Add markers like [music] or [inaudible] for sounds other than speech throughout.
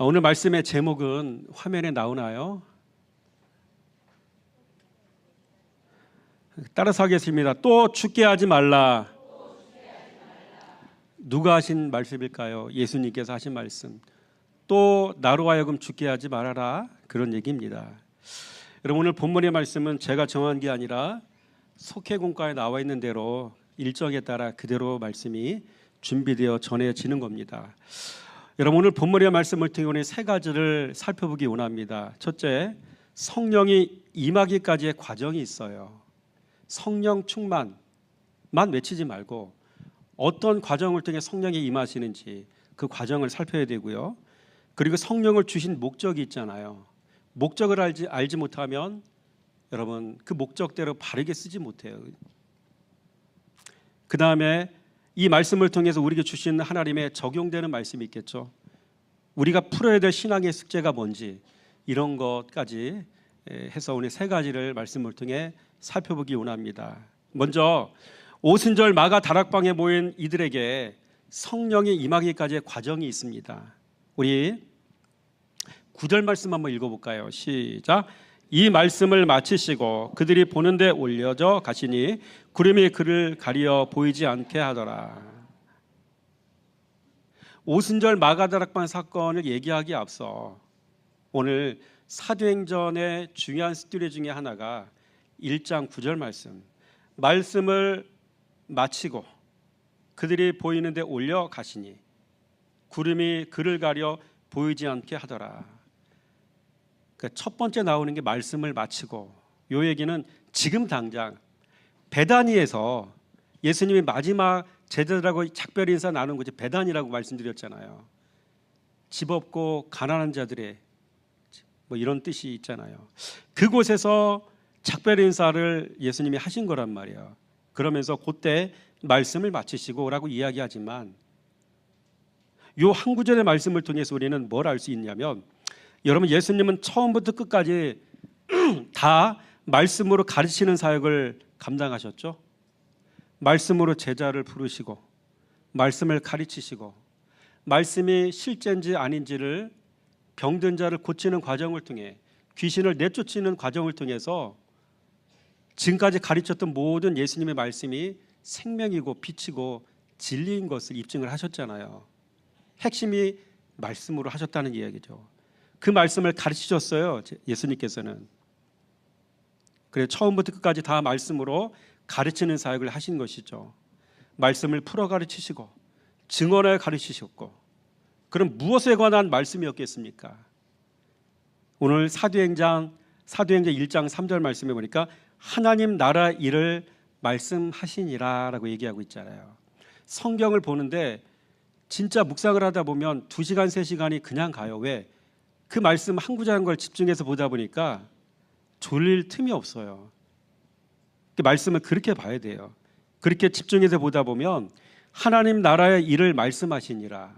어, 오늘 말씀의 제목은 화면에 나오나요? 따라서 하겠습니다. 또 죽게 하지 말라. 누가 하신 말씀일까요? 예수님께서 하신 말씀. 또 나로 하여금 죽게 하지 말아라. 그런 얘기입니다. 여러분 오늘 본문의 말씀은 제가 정한 게 아니라 속회공과에 나와 있는 대로 일정에 따라 그대로 말씀이 준비되어 전해지는 겁니다. 여러분 오늘 본문의 말씀을 통해 오늘 세 가지를 살펴보기 원합니다. 첫째, 성령이 임하기까지의 과정이 있어요. 성령 충만만 외치지 말고 어떤 과정을 통해 성령이 임하시는지 그 과정을 살펴야 되고요. 그리고 성령을 주신 목적이 있잖아요. 목적을 알지 알지 못하면 여러분 그 목적대로 바르게 쓰지 못해요. 그 다음에 이 말씀을 통해서 우리에게 주신 하나님의 적용되는 말씀이 있겠죠. 우리가 풀어야 될 신앙의 숙제가 뭔지 이런 것까지 해서 오늘 세 가지를 말씀을 통해 살펴보기 원합니다. 먼저 오순절 마가 다락방에 모인 이들에게 성령이 임하기까지의 과정이 있습니다. 우리 구절 말씀 한번 읽어볼까요? 시작. 이 말씀을 마치시고 그들이 보는데 올려져 가시니 구름이 그를 가리어 보이지 않게 하더라. 오순절 마가다락방 사건을 얘기하기 앞서 오늘 사도행전의 중요한 스토리 중에 하나가 1장 9절 말씀. 말씀을 마치고 그들이 보이는데 올려 가시니 구름이 그를 가려 보이지 않게 하더라. 그러니까 첫 번째 나오는 게 말씀을 마치고 요 얘기는 지금 당장 베다니에서 예수님이 마지막 제자들하고 작별 인사 나눈 곳이 베단이라고 말씀드렸잖아요. 집 없고 가난한 자들의 뭐 이런 뜻이 있잖아요. 그곳에서 작별 인사를 예수님이 하신 거란 말이에요. 그러면서 그때 말씀을 마치시고라고 이야기하지만 요 한 구절의 말씀을 통해서 우리는 뭘 알 수 있냐면 여러분 예수님은 처음부터 끝까지 [clears throat] 다 말씀으로 가르치는 사역을 감당하셨죠. 말씀으로 제자를 부르시고 말씀을 가르치시고 말씀이 실제인지 아닌지를 병든 자를 고치는 과정을 통해 귀신을 내쫓는 과정을 통해서 지금까지 가르쳤던 모든 예수님의 말씀이 생명이고 빛이고 진리인 것을 입증을 하셨잖아요. 핵심이 말씀으로 하셨다는 이야기죠. 그 말씀을 가르치셨어요. 예수님께서는. 그래 처음부터 끝까지 다 말씀으로 가르치는 사역을 하신 것이죠. 말씀을 풀어 가르치시고 증언하여 가르치셨고 그럼 무엇에 관한 말씀이었겠습니까? 오늘 사도행전 사도행전 1장 3절 말씀에 보니까 하나님 나라 일을 말씀하시니라라고 얘기하고 있잖아요. 성경을 보는데 진짜 묵상을 하다 보면 2시간 3시간이 그냥 가요. 왜? 그 말씀 한 구절 한 걸 집중해서 보다 보니까 졸릴 틈이 없어요. 그 말씀을 그렇게 봐야 돼요. 그렇게 집중해서 보다 보면 하나님 나라의 일을 말씀하시니라.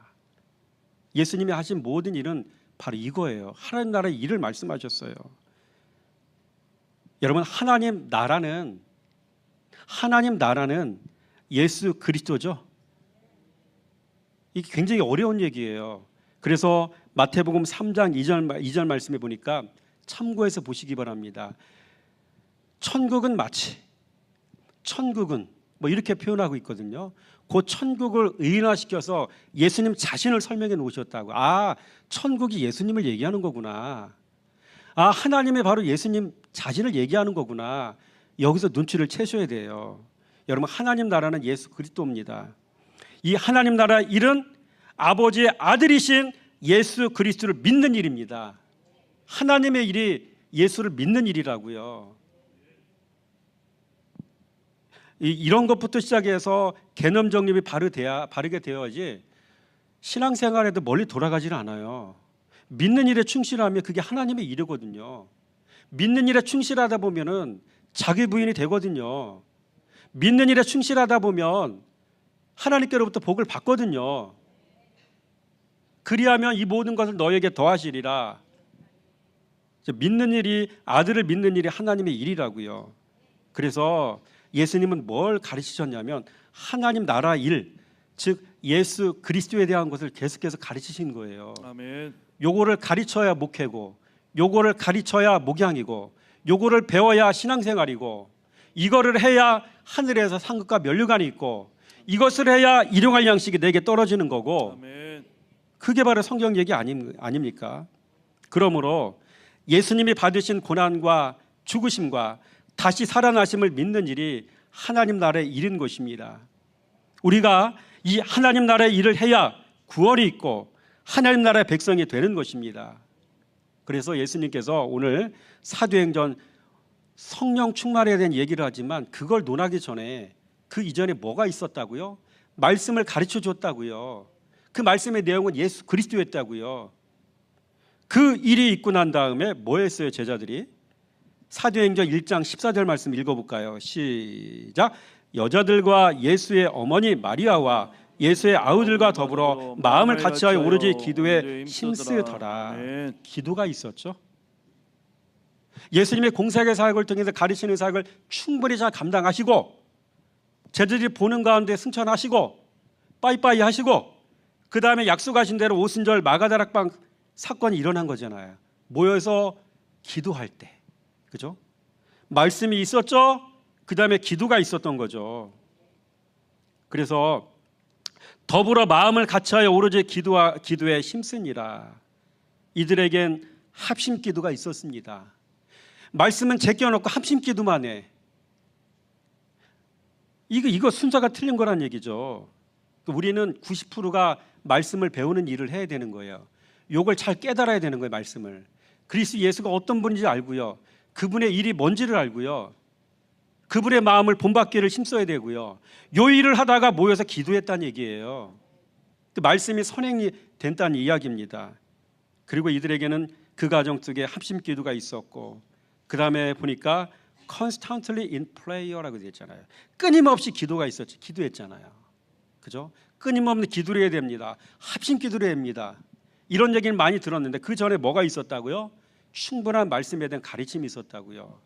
예수님이 하신 모든 일은 바로 이거예요. 하나님 나라의 일을 말씀하셨어요. 여러분 하나님 나라는 하나님 나라는 예수 그리스도죠. 이게 굉장히 어려운 얘기예요. 그래서 마태복음 3장 2절 2절 말씀에 보니까 참고해서 보시기 바랍니다. 천국은 마치 천국은 뭐 이렇게 표현하고 있거든요. 그 천국을 의인화시켜서 예수님 자신을 설명해 놓으셨다고. 아, 천국이 예수님을 얘기하는 거구나. 아, 하나님의 바로 예수님 자신을 얘기하는 거구나. 여기서 눈치를 채셔야 돼요. 여러분, 하나님 나라는 예수 그리스도입니다. 이 하나님 나라 일은 아버지의 아들이신 예수 그리스도를 믿는 일입니다. 하나님의 일이 예수를 믿는 일이라고요. 이런 것부터 시작해서 개념 정립이 바르돼야 바르게 되어야지 신앙생활에도 멀리 돌아가지는 않아요. 믿는 일에 충실하면 그게 하나님의 일이거든요. 믿는 일에 충실하다 보면은 자기 부인이 되거든요. 믿는 일에 충실하다 보면 하나님께로부터 복을 받거든요. 그리하면 이 모든 것을 너에게 더하시리라. 믿는 일이 아들을 믿는 일이 하나님의 일이라고요. 그래서 예수님은 뭘 가르치셨냐면 하나님 나라 일, 즉 예수 그리스도에 대한 것을 계속해서 가르치신 거예요. 아멘. 요거를 가르쳐야 목회고 요거를 가르쳐야 목양이고 요거를 배워야 신앙생활이고 이거를 해야 하늘에서 상급과 면류관이 있고 이것을 해야 일용할 양식이 내게 떨어지는 거고 아멘. 그게 바로 성경 얘기 아닙니까? 그러므로 예수님이 받으신 고난과 죽으심과 다시 살아나심을 믿는 일이 하나님 나라의 일인 것입니다. 우리가 이 하나님 나라의 일을 해야 구원이 있고 하나님 나라의 백성이 되는 것입니다. 그래서 예수님께서 오늘 사도행전 성령 충만에 대한 얘기를 하지만 그걸 논하기 전에 그 이전에 뭐가 있었다고요? 말씀을 가르쳐 줬다고요. 그 말씀의 내용은 예수 그리스도였다고요. 그 일이 있고 난 다음에 뭐 했어요, 제자들이? 사도행전 1장 14절 말씀 읽어 볼까요? 시작. 여자들과 예수의 어머니 마리아와 예수의 아우들과 더불어 마음을 같이하여 오로지 기도에 힘쓰더라. 기도가 있었죠. 예수님의 공사의 사역을 통해서 가르치는 사역을 충분히 잘 감당하시고 제자들이 보는 가운데 승천하시고 빠이빠이 하시고 그 다음에 약속하신 대로 오순절 마가다락방 사건이 일어난 거잖아요. 모여서 기도할 때, 그죠? 말씀이 있었죠. 그 다음에 기도가 있었던 거죠. 그래서 더불어 마음을 같이하여 오로지 기도와 기도에 힘쓰니라. 이들에겐 합심 기도가 있었습니다. 말씀은 제껴놓고 합심 기도만 해. 이거 이거 순서가 틀린 거란 얘기죠. 우리는 90%가 말씀을 배우는 일을 해야 되는 거예요. 요걸 잘 깨달아야 되는 거예요, 말씀을. 그리스도 예수가 어떤 분인지 알고요. 그분의 일이 뭔지를 알고요. 그분의 마음을 본받기를 힘써야 되고요. 요 일을 하다가 모여서 기도했다는 얘기예요. 그 말씀이 선행이 된다는 이야기입니다. 그리고 이들에게는 그 과정 속에 합심 기도가 있었고 그 다음에 보니까 constantly in prayer라고 되어 있잖아요. 끊임없이 기도가 있었지. 기도했잖아요. 그죠? 끊임없는 기도를 해야 됩니다. 합심 기도를 해야 합니다. 이런 얘기를 많이 들었는데 그 전에 뭐가 있었다고요? 충분한 말씀에 대한 가르침이 있었다고요.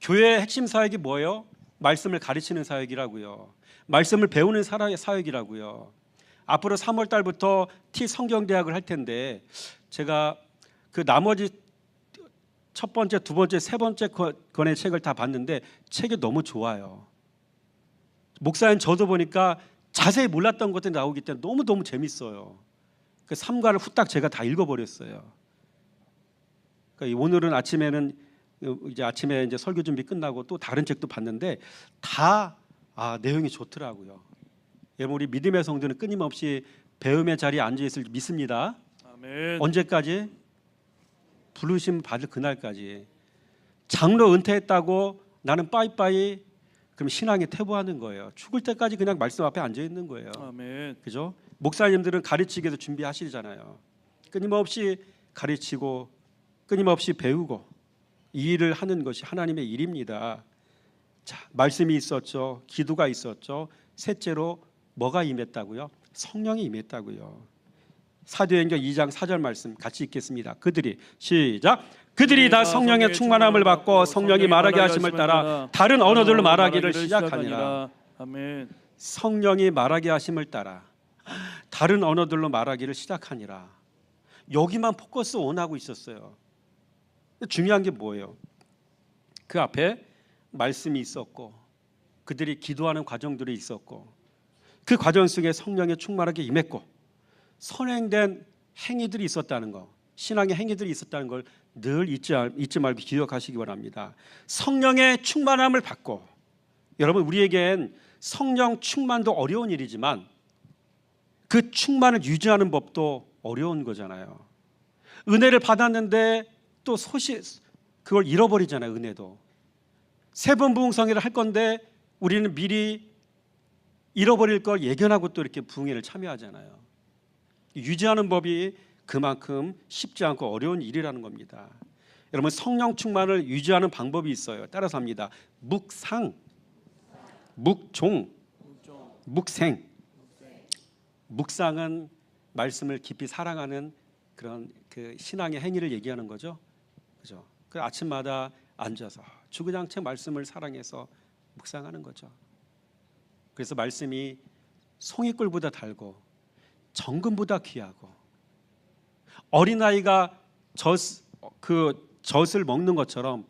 교회의 핵심 사역이 뭐예요? 말씀을 가르치는 사역이라고요. 말씀을 배우는 사역이라고요. 앞으로 3월 달부터 T 성경 대학을 할 텐데 제가 그 나머지 첫 번째, 두 번째, 세 번째 거- 권의 책을 다 봤는데 책이 너무 좋아요. 목사님 저도 보니까 자세히 몰랐던 것들이 나오기 때문에 너무 너무 재밌어요. 그 삼과를 후딱 제가 다 읽어버렸어요. 그러니까 오늘은 아침에는 이제 아침에 이제 설교 준비 끝나고 또 다른 책도 봤는데 다 아, 내용이 좋더라고요. 여러분 우리 믿음의 성도는 끊임없이 배움의 자리에 앉아 있을 줄 믿습니다. 아멘. 언제까지? 부르심 받을 그날까지. 장로 은퇴했다고 나는 빠이빠이 그럼 신앙에 퇴보하는 거예요. 죽을 때까지 그냥 말씀 앞에 앉아 있는 거예요. 아멘. 그죠? 목사님들은 가르치기 위해서 준비하시잖아요. 끊임없이 가르치고 끊임없이 배우고 이 일을 하는 것이 하나님의 일입니다. 자, 말씀이 있었죠. 기도가 있었죠. 셋째로 뭐가 임했다고요? 성령이 임했다고요. 사도행전 2장 4절 말씀 같이 읽겠습니다. 그들이 시작. 그들이 다 성령의 충만함을 받고 성령이 말하게 하심을 따라 다른 언어들로 말하기를 시작하니라. 아멘. 성령이 말하게 하심을 따라 다른 언어들로 말하기를 시작하니라. 여기만 포커스 온 하고 있었어요. 중요한 게 뭐예요? 그 앞에 말씀이 있었고 그들이 기도하는 과정들이 있었고 그 과정 속에 성령의 충만하게 임했고 선행된 행위들이 있었다는 거, 신앙의 행위들이 있었다는 걸 늘 잊지, 말- 잊지 말고 기억하시기 바랍니다. 성령의 충만함을 받고 여러분 우리에겐 성령 충만도 어려운 일이지만 그 충만을 유지하는 법도 어려운 거잖아요. 은혜를 받았는데 또 소시 그걸 잃어버리잖아요. 은혜도 세 번 부흥성회를 할 건데 우리는 미리 잃어버릴 걸 예견하고 또 이렇게 부흥회를 참여하잖아요. 유지하는 법이 그만큼 쉽지 않고 어려운 일이라는 겁니다. 여러분 성령 충만을 유지하는 방법이 있어요. 따라서 합니다. 묵상, 묵종, 묵생. 묵상은 말씀을 깊이 사랑하는 그런 그 신앙의 행위를 얘기하는 거죠. 그죠? 그 아침마다 앉아서 주구장창 말씀을 사랑해서 묵상하는 거죠. 그래서 말씀이 송이꿀보다 달고 정금보다 귀하고 어린아이가 젖, 그 젖을 먹는 것처럼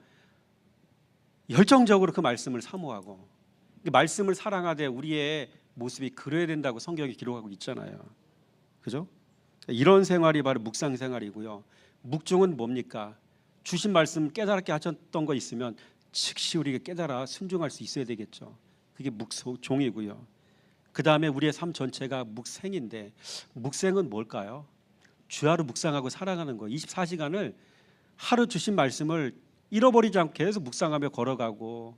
열정적으로 그 말씀을 사모하고 그 말씀을 사랑하되 우리의 모습이 그래야 된다고 성경이 기록하고 있잖아요. 그죠? 이런 생활이 바로 묵상 생활이고요. 묵중은 뭡니까? 주신 말씀 깨달게 하셨던 거 있으면 즉시 우리가 깨달아 순종할 수 있어야 되겠죠. 그게 묵종이고요. 그 다음에 우리의 삶 전체가 묵생인데 묵생은 뭘까요? 주하루 묵상하고 살아가는 거. 24시간을 하루 주신 말씀을 잃어버리지 않고 계속 묵상하며 걸어가고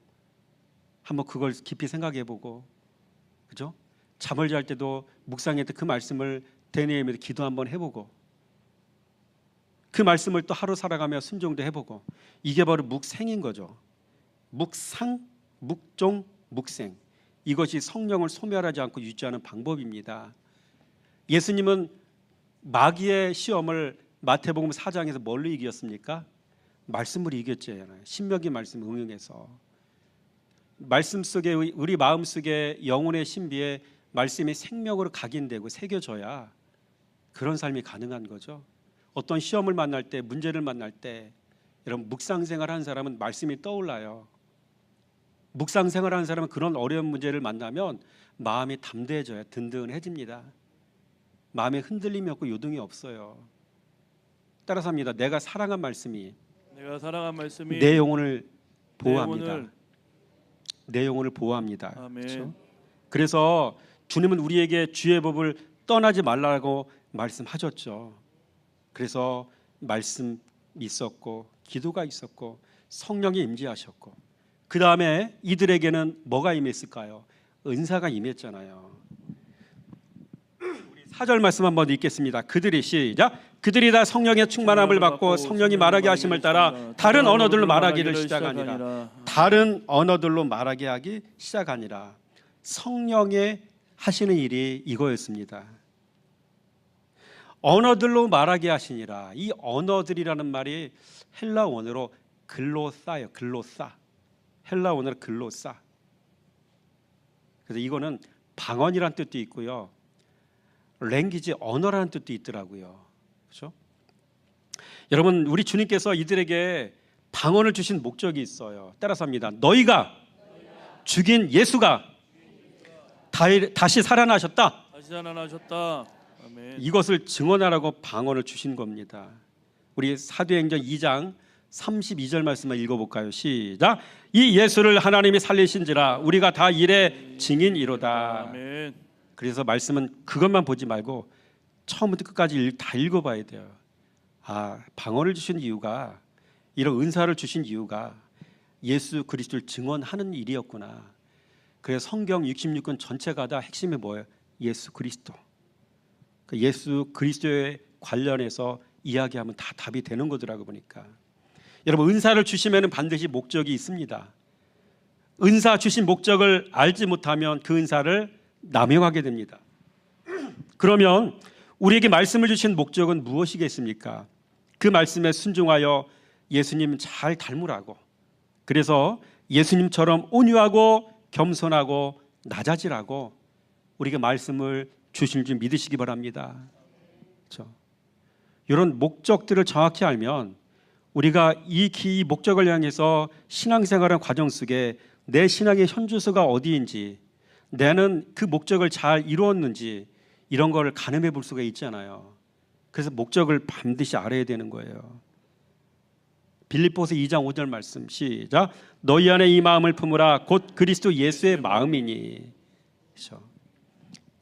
한번 그걸 깊이 생각해보고 그죠? 잠을 잘 때도 묵상했던 그 말씀을 되뇌이면서 기도 한번 해보고 그 말씀을 또 하루 살아가며 순종도 해보고 이게 바로 묵생인 거죠. 묵상, 묵종, 묵생 이것이 성령을 소멸하지 않고 유지하는 방법입니다. 예수님은 마귀의 시험을 마태복음 4장에서 뭘로 이겼습니까? 말씀으로 이겼잖아요. 신명기 말씀 응용해서 말씀 속에 우리 마음 속에 영혼의 신비에 말씀이 생명으로 각인되고 새겨져야 그런 삶이 가능한 거죠. 어떤 시험을 만날 때 문제를 만날 때 여러분 묵상 생활 하는 사람은 말씀이 떠올라요. 묵상 생활 하는 사람은 그런 어려운 문제를 만나면 마음이 담대해져야 든든해집니다. 마음에 흔들림이 없고 요동이 없어요. 따라서 합니다. 내가 사랑한 말씀이 내가 사랑한 말씀이 내 영혼을 내 보호합니다. 영혼을 내 영혼을 보호합니다. 아멘. 그렇죠? 그래서 주님은 우리에게 주의 법을 떠나지 말라고 말씀하셨죠. 그래서 말씀 있었고 기도가 있었고 성령이 임재하셨고 그 다음에 이들에게는 뭐가 임했을까요? 은사가 임했잖아요. 사절 말씀 한번 읽겠습니다. 그들이 시작. 그들이 다 성령의 충만함을 받고 성령이 말하게 하심을 따라 다른 언어들로 말하기를 시작하니라. 다른 언어들로 말하게 하기 시작하니라. 성령의 하시는 일이 이거였습니다. 언어들로 말하게 하시니라. 이 언어들이라는 말이 헬라 원어로 글로사요. 글로사. 헬라 원어로 글로사. 그래서 이거는 방언이란 뜻도 있고요. 랭귀지 언어라는 뜻도 있더라고요. 그렇죠? 여러분 우리 주님께서 이들에게 방언을 주신 목적이 있어요. 따라서 합니다. 너희가 죽인 예수가 다- 다시 살아나셨다. 다시 살아나셨다. 아멘. 이것을 증언하라고 방언을 주신 겁니다. 우리 사도행전 2장 32절 말씀을 읽어볼까요? 시작. 이 예수를 하나님이 살리신지라 우리가 다 일의 증인이로다. 아멘. 그래서 말씀은 그것만 보지 말고 처음부터 끝까지 읽- 다 읽어봐야 돼요. 아 방언을 주신 이유가 이런 은사를 주신 이유가 예수 그리스도를 증언하는 일이었구나. 그래서 성경 66권 전체가 다 핵심이 뭐예요? 예수 그리스도. 그 예수 그리스도에 관련해서 이야기하면 다 답이 되는 거더라고 보니까. 여러분 은사를 주시면 반드시 목적이 있습니다. 은사 주신 목적을 알지 못하면 그 은사를 남용하게 됩니다. 그러면 우리에게 말씀을 주신 목적은 무엇이겠습니까? 그 말씀에 순종하여 예수님 잘 닮으라고. 그래서 예수님처럼 온유하고 겸손하고 낮아지라고 우리에게 말씀을 주실 줄 믿으시기 바랍니다. 그렇죠? 이런 목적들을 정확히 알면 우리가 이, 목적을 향해서 신앙생활하는 과정 속에 내 신앙의 현주소가 어디인지 나는 그 목적을 잘 이루었는지 이런 거를 가늠해 볼 수가 있잖아요. 그래서 목적을 반드시 알아야 되는 거예요. 빌립보서 2장 5절 말씀 시작. 너희 안에 이 마음을 품으라 곧 그리스도 예수의 마음이니. 그렇죠.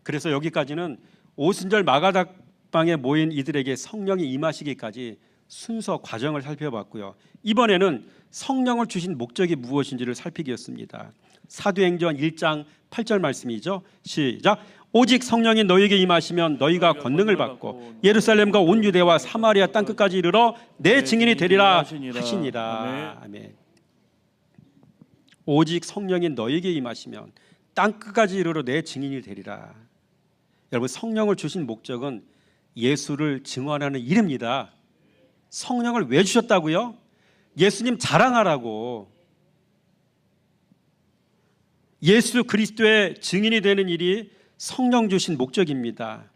그래서 여기까지는 오순절 마가닥방에 모인 이들에게 성령이 임하시기까지 순서 과정을 살펴봤고요. 이번에는 성령을 주신 목적이 무엇인지를 살피기였습니다. 사도행전 1장 8절 말씀이죠. 시작. 오직 성령이 너희에게 임하시면 너희가 권능을 받고 예루살렘과 온 유대와 사마리아 땅 끝까지 이르러 내 증인이 되리라 하시니라. 아멘. 오직 성령이 너희에게 임하시면 땅 끝까지 이르러 내 증인이 되리라. 여러분 성령을 주신 목적은 예수를 증언하는 일입니다. 성령을 왜 주셨다고요? 예수님 자랑하라고. 예수 그리스도의 증인이 되는 일이 성령 주신 목적입니다.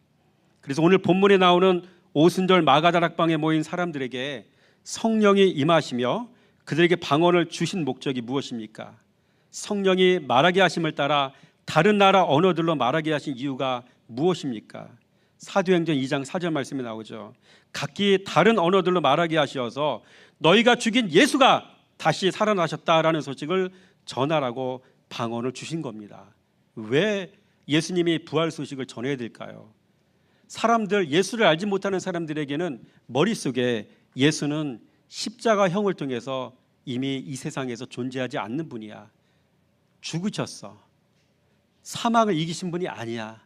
그래서 오늘 본문에 나오는 오순절 마가다락방에 모인 사람들에게 성령이 임하시며 그들에게 방언을 주신 목적이 무엇입니까? 성령이 말하게 하심을 따라 다른 나라 언어들로 말하게 하신 이유가 무엇입니까? 사도행전 2장 4절 말씀에 나오죠. 각기 다른 언어들로 말하게 하셔서 너희가 죽인 예수가 다시 살아나셨다라는 소식을 전하라고 방언을 주신 겁니다. 왜 예수님이 부활 소식을 전해야 될까요? 사람들 예수를 알지 못하는 사람들에게는 머릿속에 예수는 십자가형을 통해서 이미 이 세상에서 존재하지 않는 분이야. 죽으셨어. 사망을 이기신 분이 아니야.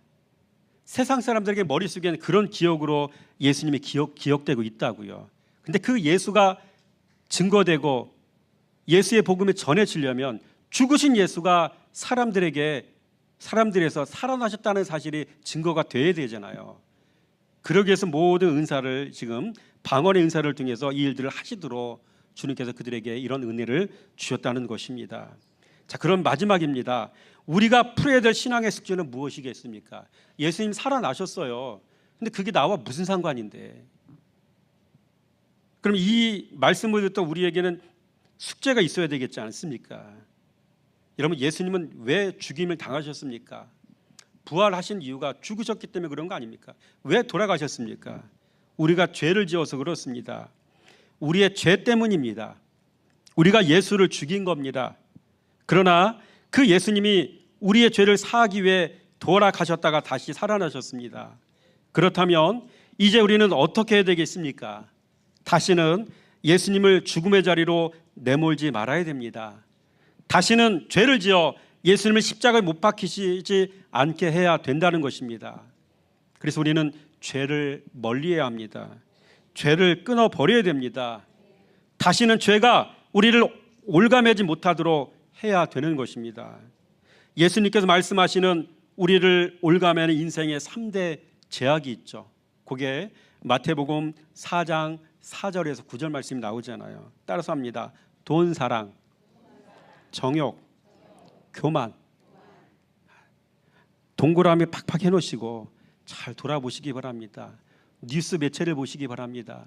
세상 사람들에게 머릿속에는 그런 기억으로 예수님이 기억, 기억되고 있다고요. 근데 그 예수가 증거되고 예수의 복음이 전해지려면 죽으신 예수가 사람들에게 사람들에서 살아나셨다는 사실이 증거가 돼야 되잖아요. 그러기 위해서 모든 은사를 지금 방언의 은사를 통해서 이 일들을 하시도록 주님께서 그들에게 이런 은혜를 주셨다는 것입니다. 자, 그럼 마지막입니다. 우리가 풀어야 될 신앙의 숙제는 무엇이겠습니까? 예수님 살아나셨어요. 근데 그게 나와 무슨 상관인데? 그럼 이 말씀을 듣던 우리에게는 숙제가 있어야 되겠지 않습니까? 여러분 예수님은 왜 죽임을 당하셨습니까? 부활하신 이유가 죽으셨기 때문에 그런 거 아닙니까? 왜 돌아가셨습니까? 우리가 죄를 지어서 그렇습니다. 우리의 죄 때문입니다. 우리가 예수를 죽인 겁니다. 그러나 그 예수님이 우리의 죄를 사하기 위해 돌아가셨다가 다시 살아나셨습니다. 그렇다면 이제 우리는 어떻게 해야 되겠습니까? 다시는 예수님을 죽음의 자리로 내몰지 말아야 됩니다. 다시는 죄를 지어 예수님을 십자가에 못 박히시지 않게 해야 된다는 것입니다. 그래서 우리는 죄를 멀리해야 합니다. 죄를 끊어 버려야 됩니다. 다시는 죄가 우리를 올가매지 못하도록 해야 되는 것입니다. 예수님께서 말씀하시는 우리를 올가매는 인생의 3대 제약이 있죠. 그게 마태복음 4장 4절에서 9절 말씀이 나오잖아요. 따라서 합니다. 돈 사랑, 정욕, 교만. 동그라미 팍팍 해놓으시고 잘 돌아보시기 바랍니다. 뉴스 매체를 보시기 바랍니다.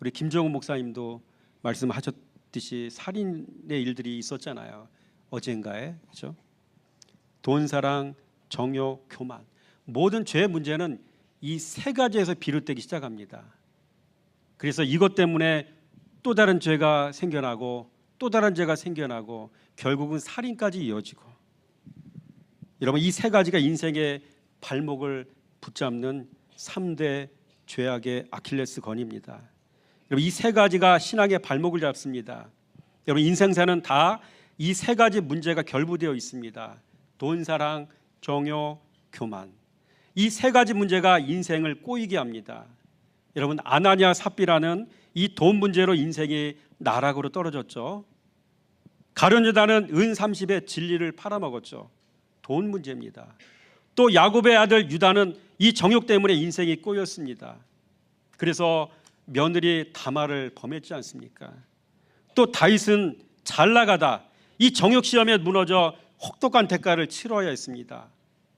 우리 김정은 목사님도 말씀하셨듯이 살인의 일들이 있었잖아요. 어젠가에 그렇죠? 돈 사랑, 정욕, 교만 모든 죄의 문제는 이 세 가지에서 비롯되기 시작합니다. 그래서 이것 때문에 또 다른 죄가 생겨나고 또 다른 죄가 생겨나고 결국은 살인까지 이어지고 여러분 이 세 가지가 인생의 발목을 붙잡는 3대 죄악의 아킬레스 건입니다. 여러분 이 세 가지가 신앙의 발목을 잡습니다. 여러분 인생사는 다 이 세 가지 문제가 결부되어 있습니다. 돈 사랑, 정욕, 교만. 이 세 가지 문제가 인생을 꼬이게 합니다. 여러분 아나니아 삽비라는 이 돈 문제로 인생이 나락으로 떨어졌죠. 가룟 유다는 은 30의 진리를 팔아먹었죠. 돈 문제입니다. 또 야곱의 아들 유다는 이 정욕 때문에 인생이 꼬였습니다. 그래서 며느리 다말을 범했지 않습니까? 또 다윗은 잘 나가다 이 정욕 시험에 무너져 혹독한 대가를 치러야 했습니다.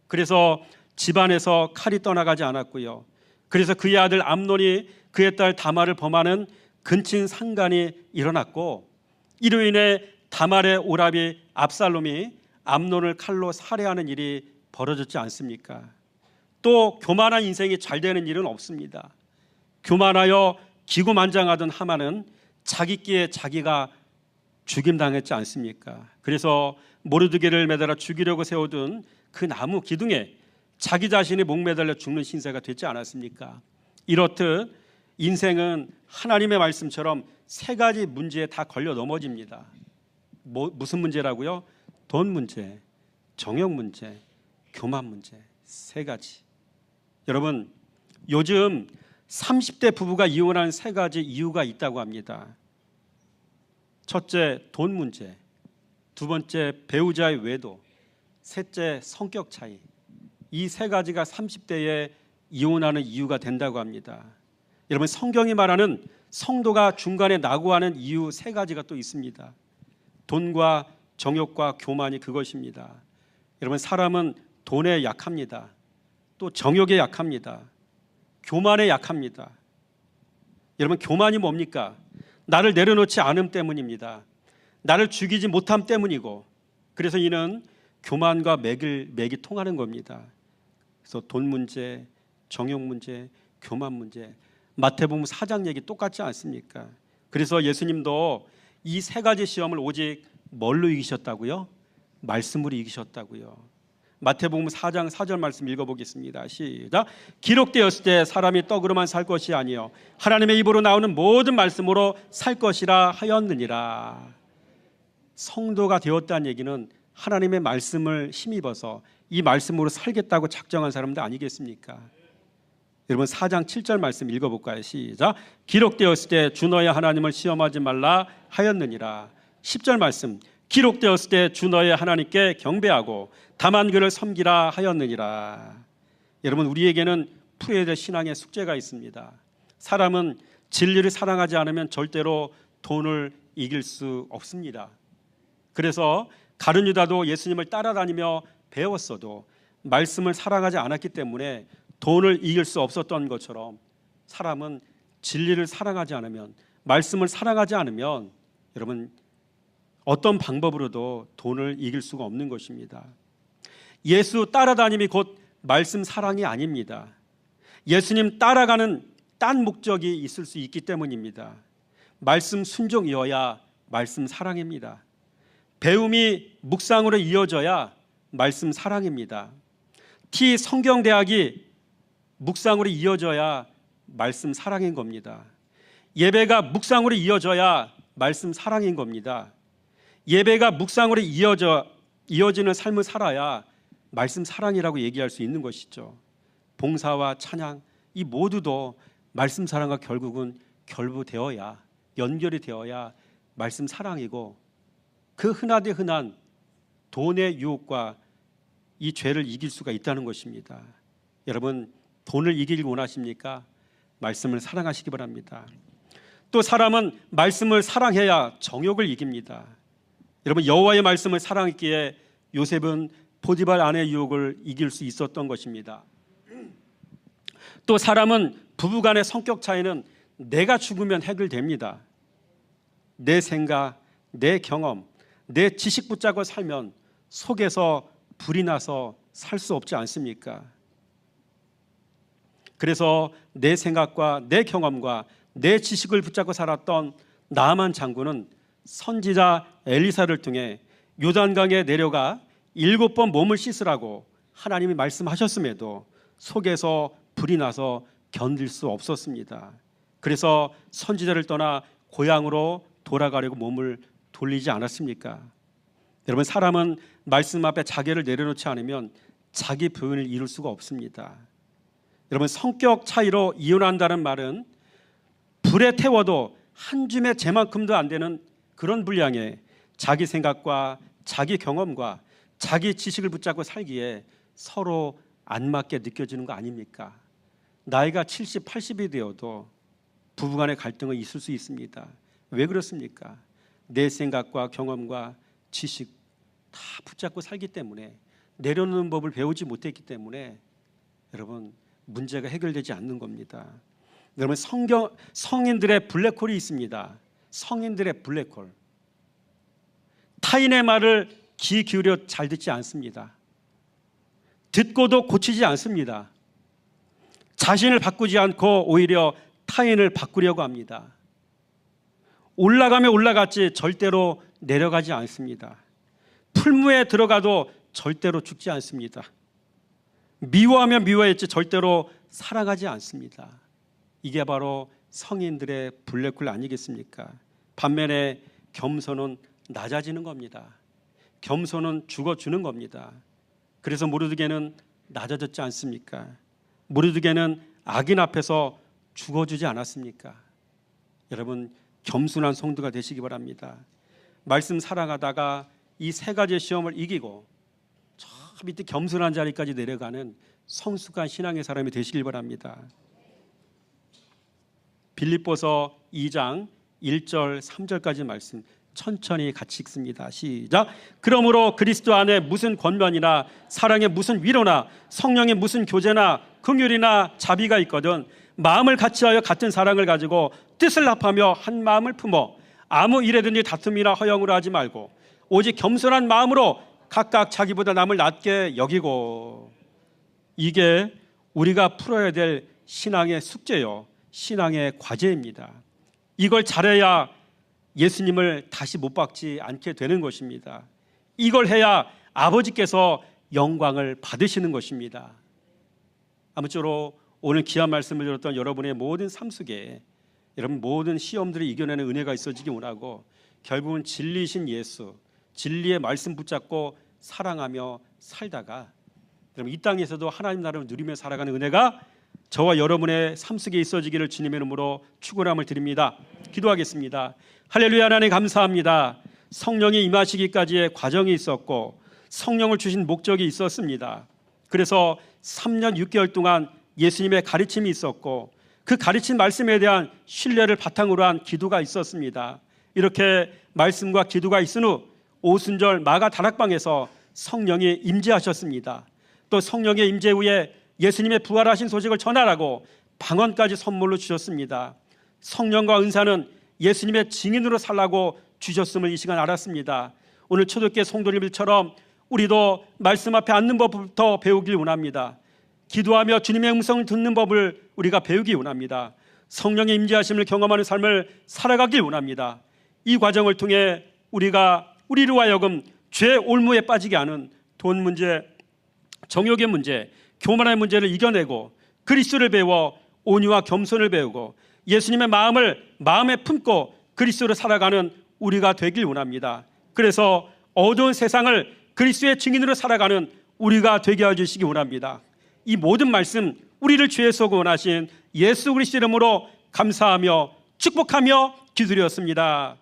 그래서 집안에서 칼이 떠나가지 않았고요. 그래서 그의 아들 암논이 그의 딸 다말을 범하는 근친 상간이 일어났고 이로 인해 다말의 오랍이 압살롬이 암논을 칼로 살해하는 일이 벌어졌지 않습니까? 또 교만한 인생이 잘 되는 일은 없습니다. 교만하여 기구만장하던 하만은 자기 끼에 자기가 죽임당했지 않습니까? 그래서 모르드게를 매달아 죽이려고 세워둔 그 나무 기둥에 자기 자신이 목 매달려 죽는 신세가 됐지 않았습니까? 이렇듯 인생은 하나님의 말씀처럼 세 가지 문제에 다 걸려 넘어집니다. 뭐, 무슨 문제라고요? 돈 문제, 정욕 문제, 교만 문제 세 가지. 여러분 요즘 30대 부부가 이혼하는 세 가지 이유가 있다고 합니다. 첫째 돈 문제, 두 번째 배우자의 외도, 셋째 성격 차이. 이 세 가지가 30대에 이혼하는 이유가 된다고 합니다. 여러분 성경이 말하는 성도가 중간에 낙오하는 이유 세 가지가 또 있습니다. 돈과 정욕과 교만이 그것입니다. 여러분 사람은 돈에 약합니다. 또 정욕에 약합니다. 교만에 약합니다. 여러분 교만이 뭡니까? 나를 내려놓지 않음 때문입니다. 나를 죽이지 못함 때문이고 그래서 이는 교만과 맥을 맥이 통하는 겁니다. 그래서 돈 문제, 정욕 문제, 교만 문제, 마태복음 4장 얘기 똑같지 않습니까? 그래서 예수님도 이 세 가지 시험을 오직 뭘로 이기셨다고요? 말씀으로 이기셨다고요. 마태복음 4장 4절 말씀 읽어보겠습니다. 시작. 기록되었을 때 사람이 떡으로만 살 것이 아니요 하나님의 입으로 나오는 모든 말씀으로 살 것이라 하였느니라. 성도가 되었다는 얘기는 하나님의 말씀을 힘입어서 이 말씀으로 살겠다고 작정한 사람들 아니겠습니까? 여러분 4장 7절 말씀 읽어볼까요? 시작. 기록되었을 때 주 너의 하나님을 시험하지 말라 하였느니라. 10절 말씀. 기록되었을 때 주 너의 하나님께 경배하고 다만 그를 섬기라 하였느니라. 여러분 우리에게는 풀어야 될 신앙의 숙제가 있습니다. 사람은 진리를 사랑하지 않으면 절대로 돈을 이길 수 없습니다. 그래서 가룟 유다도 예수님을 따라다니며 배웠어도 말씀을 사랑하지 않았기 때문에 돈을 이길 수 없었던 것처럼 사람은 진리를 사랑하지 않으면 말씀을 사랑하지 않으면 여러분 어떤 방법으로도 돈을 이길 수가 없는 것입니다. 예수 따라다님이 곧 말씀 사랑이 아닙니다. 예수님 따라가는 딴 목적이 있을 수 있기 때문입니다. 말씀 순종이어야 말씀 사랑입니다. 배움이 묵상으로 이어져야 말씀 사랑입니다. T 성경대학이 묵상으로 이어져야 말씀 사랑인 겁니다. 예배가 묵상으로 이어져야 말씀 사랑인 겁니다. 예배가 묵상으로 이어져 이어지는 삶을 살아야 말씀 사랑이라고 얘기할 수 있는 것이죠. 봉사와 찬양 이 모두도 말씀 사랑과 결국은 결부되어야 연결이 되어야 말씀 사랑이고 그 흔하디 흔한 돈의 유혹과 이 죄를 이길 수가 있다는 것입니다. 여러분 돈을 이기길 원하십니까? 말씀을 사랑하시기 바랍니다. 또 사람은 말씀을 사랑해야 정욕을 이깁니다. 여러분 여호와의 말씀을 사랑했기에 요셉은 포디발 아내의 유혹을 이길 수 있었던 것입니다. 또 사람은 부부간의 성격 차이는 내가 죽으면 해결됩니다. 내 생각, 내 경험, 내 지식 붙잡고 살면 속에서 불이 나서 살 수 없지 않습니까? 그래서 내 생각과 내 경험과 내 지식을 붙잡고 살았던 나만 장군은 선지자 엘리사를 통해 요단강에 내려가 일곱 번 몸을 씻으라고 하나님이 말씀하셨음에도 속에서 불이 나서 견딜 수 없었습니다. 그래서 선지자를 떠나 고향으로 돌아가려고 몸을 돌리지 않았습니까? 여러분 사람은 말씀 앞에 자기를 내려놓지 않으면 자기 부인을 이룰 수가 없습니다. 여러분 성격 차이로 이혼한다는 말은 불에 태워도 한 줌의 재만큼도 안 되는 그런 분량의 자기 생각과 자기 경험과 자기 지식을 붙잡고 살기에 서로 안 맞게 느껴지는 거 아닙니까? 나이가 70, 80이 되어도 부부간의 갈등은 있을 수 있습니다. 왜 그렇습니까? 내 생각과 경험과 지식 다 붙잡고 살기 때문에 내려놓는 법을 배우지 못했기 때문에 여러분 문제가 해결되지 않는 겁니다. 여러분 성경 성인들의 블랙홀이 있습니다. 성인들의 블랙홀. 타인의 말을 귀 기울여 잘 듣지 않습니다. 듣고도 고치지 않습니다. 자신을 바꾸지 않고 오히려 타인을 바꾸려고 합니다. 올라가면 올라갔지 절대로 내려가지 않습니다. 풀무에 들어가도 절대로 죽지 않습니다. 미워하면 미워했지 절대로 살아가지 않습니다. 이게 바로 성인들의 블랙홀 아니겠습니까? 반면에 겸손은 낮아지는 겁니다. 겸손은 죽어주는 겁니다. 그래서 모르드게는 낮아졌지 않습니까? 모르드게는 악인 앞에서 죽어주지 않았습니까? 여러분 겸손한 성도가 되시기 바랍니다. 말씀 사랑하다가 이 세 가지 시험을 이기고 저 밑에 겸손한 자리까지 내려가는 성숙한 신앙의 사람이 되시길 바랍니다. 빌립보서 2장 1절 3절까지 말씀 천천히 같이 읽습니다. 시작. 그러므로 그리스도 안에 무슨 권면이나 사랑의 무슨 위로나 성령의 무슨 교제나 긍휼이나 자비가 있거든 마음을 같이하여 같은 사랑을 가지고 뜻을 합하며 한 마음을 품어 아무 일에든지 다툼이나 허영으로 하지 말고 오직 겸손한 마음으로 각각 자기보다 남을 낮게 여기고 이게 우리가 풀어야 될 신앙의 숙제요 신앙의 과제입니다. 이걸 잘해야 예수님을 다시 못 박지 않게 되는 것입니다. 이걸 해야 아버지께서 영광을 받으시는 것입니다. 아무쪼록 오늘 귀한 말씀을 들었던 여러분의 모든 삶 속에 여러분 모든 시험들을 이겨내는 은혜가 있어지기 원하고 결국은 진리신 예수, 진리의 말씀 붙잡고 사랑하며 살다가 여러분 이 땅에서도 하나님 나라를 누리며 살아가는 은혜가 저와 여러분의 삶 속에 있어지기를 주님의 이름으로 축원함을 드립니다. 기도하겠습니다. 할렐루야 하나님 감사합니다. 성령이 임하시기까지의 과정이 있었고 성령을 주신 목적이 있었습니다. 그래서 3년 6개월 동안 예수님의 가르침이 있었고 그 가르친 말씀에 대한 신뢰를 바탕으로 한 기도가 있었습니다. 이렇게 말씀과 기도가 있은 후 오순절 마가 다락방에서 성령이 임재하셨습니다. 또 성령의 임재 후에 예수님의 부활하신 소식을 전하라고 방언까지 선물로 주셨습니다. 성령과 은사는 예수님의 증인으로 살라고 주셨음을 이 시간 알았습니다. 오늘 초대교회 성도님들처럼 우리도 말씀 앞에 앉는 법부터 배우길 원합니다. 기도하며 주님의 음성을 듣는 법을 우리가 배우기 원합니다. 성령의 임재하심을 경험하는 삶을 살아가길 원합니다. 이 과정을 통해 우리가 우리로 하여금 죄 올무에 빠지게 하는 돈 문제, 정욕의 문제, 교만의 문제를 이겨내고 그리스도를 배워 온유와 겸손을 배우고 예수님의 마음을 마음에 품고 그리스도로 살아가는 우리가 되길 원합니다. 그래서 어두운 세상을 그리스도의 증인으로 살아가는 우리가 되게 해 주시기 원합니다. 이 모든 말씀 우리를 죄에서 구원하신 예수 그리스도 이름으로 감사하며 축복하며 기도드렸습니다.